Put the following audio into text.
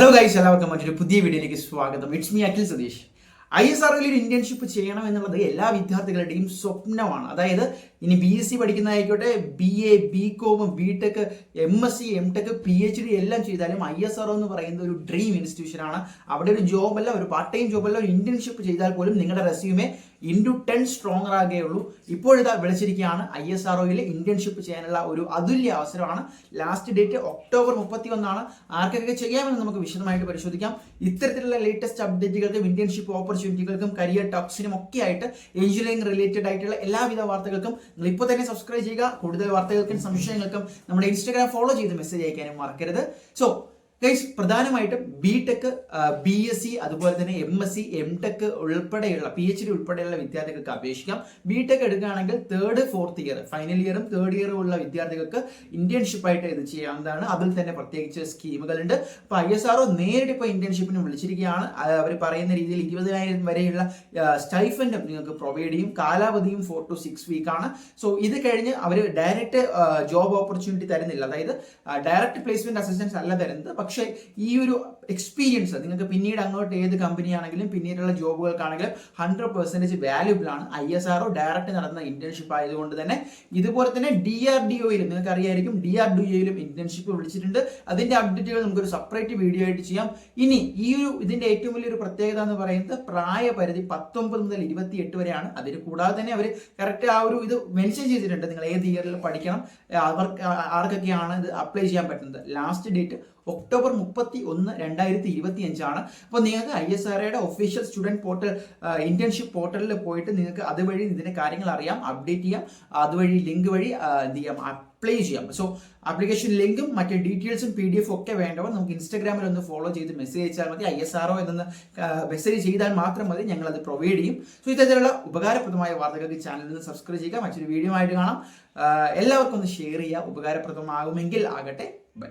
Hello guys എല്ലാവർക്കും മറ്റൊരു പുതിയ വീഡിയോയിലേക്ക് സ്വാഗതം. It's me Akhil Satheesh I S R ഒരു ഇന്റേൺഷിപ്പ് ചെയ്യണം എന്നുള്ളത് എല്ലാ വിദ്യാർത്ഥികളുടെയും സ്വപ്നമാണ്. അതായത് ഇനി B S C പഠിക്കുന്നതായിക്കോട്ടെ B A B com B tech M S C M tech P H D എല്ലാം ചെയ്താലും ഐ എസ് ആർ എന്ന് പറയുന്ന ഒരു ഡ്രീം ഇൻസ്റ്റിറ്റ്യൂഷൻ ആണ്. അവിടെ ഒരു ജോബല്ല ഒരു പാർട്ട് ടൈം ജോബല്ല ഒരു ഇന്റേൺഷിപ്പ് ചെയ്താൽ പോലും നിങ്ങളുടെ റെസ്യൂമെ ഇന്റു ടെൻ സ്ട്രോങ്ങർ ആകുകയുള്ളൂ ഇപ്പോഴിതാ വിളിച്ചിരിക്കുകയാണ്. ഐ എസ് ആർ ഒയിൽ ഇന്റേൺഷിപ്പ് ചെയ്യാനുള്ള ഒരു അതുല്യ അവസരമാണ്. ലാസ്റ്റ് ഡേറ്റ് ഒക്ടോബർ മുപ്പത്തി ഒന്നാണ് ആർക്കൊക്കെ ചെയ്യാമെന്ന് നമുക്ക് വിശദമായിട്ട് പരിശോധിക്കാം. ഇത്തരത്തിലുള്ള ലേറ്റസ്റ്റ് അപ്ഡേറ്റുകൾക്കും ഇന്റേൺഷിപ്പ് ഓപ്പർച്യൂണിറ്റികൾക്കും കരിയർ ടോക്സിനും ഒക്കെ ആയിട്ട് എഞ്ചിനീയറിംഗ് റിലേറ്റഡ് ആയിട്ടുള്ള എല്ലാവിധ വാർത്തകൾക്കും നിങ്ങൾ ഇപ്പോൾ തന്നെ സബ്സ്ക്രൈബ് ചെയ്യുക. കൂടുതൽ വാർത്തകൾക്കും സംശയങ്ങൾക്കും നമ്മുടെ ഇൻസ്റ്റാഗ്രാം ഫോളോ ചെയ്ത് മെസ്സേജ് അയക്കാനും മറക്കരുത്. സോ ഗൈസ് പ്രധാനമായിട്ടും B tech B S C അതുപോലെ തന്നെ M S C M tech ഉൾപ്പെടെയുള്ള പി എച്ച് ഡി ഉൾപ്പെടെയുള്ള വിദ്യാർത്ഥികൾക്ക് അപേക്ഷിക്കാം. ബി ടെക് എടുക്കുകയാണെങ്കിൽ തേർഡ് ഫോർത്ത് ഇയർ ഫൈനൽ ഇയറും തേർഡ് ഇയറും ഉള്ള വിദ്യാർത്ഥികൾക്ക് ഇന്റേൺഷിപ്പ് ആയിട്ട് ഇത് ചെയ്യാവുന്നതാണ്. അതിൽ തന്നെ പ്രത്യേകിച്ച് സ്കീമുകളുണ്ട്. അപ്പൊ ഐ എസ് ആർഒ നേരിട്ട് ഇപ്പോൾ ഇന്റേൺഷിപ്പിന് വിളിച്ചിരിക്കുകയാണ്. അവർ പറയുന്ന രീതിയിൽ ഇരുപതിനായിരം വരെയുള്ള സ്റ്റൈഫൻഡും നിങ്ങൾക്ക് പ്രൊവൈഡ് ചെയ്യും. കാലാവധിയും ഫോർ ടു സിക്സ് വീക്ക് ആണ്. സോ ഇത് കഴിഞ്ഞ് അവർ ഡയറക്റ്റ് ജോബ് ഓപ്പർച്യൂണിറ്റി തരുന്നില്ല. അതായത് ഡയറക്റ്റ് പ്ലേസ്മെന്റ് അസിസ്റ്റൻസ് അല്ല തരുന്നത്. പക്ഷേ ഈ ഒരു എക്സ്പീരിയൻസ് നിങ്ങൾക്ക് പിന്നീട് അങ്ങോട്ട് ഏത് കമ്പനിയാണെങ്കിലും പിന്നീടുള്ള ജോബുകൾക്കാണെങ്കിലും ഹൺഡ്രഡ് പെർസെന്റേജ് വാല്യൂബിൾ ആണ്. ഐ എസ് ആർഒ ഡയറക്റ്റ് നടന്ന ഇന്റേൺഷിപ്പ് ആയതുകൊണ്ട് തന്നെ ഇതുപോലെ തന്നെ ഡി ആർ ഡി ഒയിലും നിങ്ങൾക്ക് അറിയായിരിക്കും ഡി ആർ ഡി ഒയിലും ഇന്റേൺഷിപ്പ് വിളിച്ചിട്ടുണ്ട്. അതിന്റെ അപ്ഡേറ്റുകൾ നമുക്കൊരു സെപ്പറേറ്റ് വീഡിയോ ആയിട്ട് ചെയ്യാം. ഇനി ഈ ഒരു ഇതിന്റെ ഏറ്റവും വലിയൊരു പ്രത്യേകത എന്ന് പറയുന്നത് പ്രായപരിധി പത്തൊമ്പത് മുതൽ ഇരുപത്തി എട്ട് വരെയാണ്. അതിന് കൂടാതെ തന്നെ അവർ കറക്റ്റ് ആ ഒരു ഇത് മെൻഷൻ ചെയ്തിട്ടുണ്ട്. നിങ്ങൾ ഏത് ഇയറിൽ പഠിക്കണം അവർക്ക് ആർക്കൊക്കെയാണ് ഇത് അപ്ലൈ ചെയ്യാൻ പറ്റുന്നത്. ലാസ്റ്റ് ഡേറ്റ് ഒക്ടോബർ മുപ്പത്തി ഒന്ന് രണ്ടായിരത്തി ഇരുപത്തി അഞ്ചാണ് അപ്പോൾ നിങ്ങൾക്ക് I S R official student portal internship പോർട്ടലിൽ പോയിട്ട് നിങ്ങൾക്ക് അതുവഴി ഇതിന്റെ കാര്യങ്ങൾ അറിയാം അപ്ഡേറ്റ് ചെയ്യാം. അതുവഴി ലിങ്ക് വഴി എന്ത് ചെയ്യാം അപ്ലൈ ചെയ്യാം. സോ ആപ്ലിക്കേഷൻ ലിങ്കും മറ്റു ഡീറ്റെയിൽസും പി ഡി എഫ് ഒക്കെ വേണ്ടവർ നമുക്ക് ഇൻസ്റ്റാഗ്രാമിൽ ഒന്ന് ഫോളോ ചെയ്ത് മെസ്സേജ് അയച്ചാൽ മതി. ഐ എസ് ആർ ഒ എന്ന മെസ്സേജ് ചെയ്താൽ മാത്രം മതി. ഞങ്ങൾ അത് പ്രൊവൈഡ് ചെയ്യും. സോ ഇത്തരത്തിലുള്ള ഉപകാരപ്രദമായ വാർത്തകൾക്ക് ചാനലിൽ നിന്ന് സബ്സ്ക്രൈബ് ചെയ്യുക. മറ്റൊരു വീഡിയോ ആയിട്ട് കാണാം. എല്ലാവർക്കും ഒന്ന് ഷെയർ ചെയ്യുക. ഉപകാരപ്രദമാകുമെങ്കിൽ ആകട്ടെ. ബൈ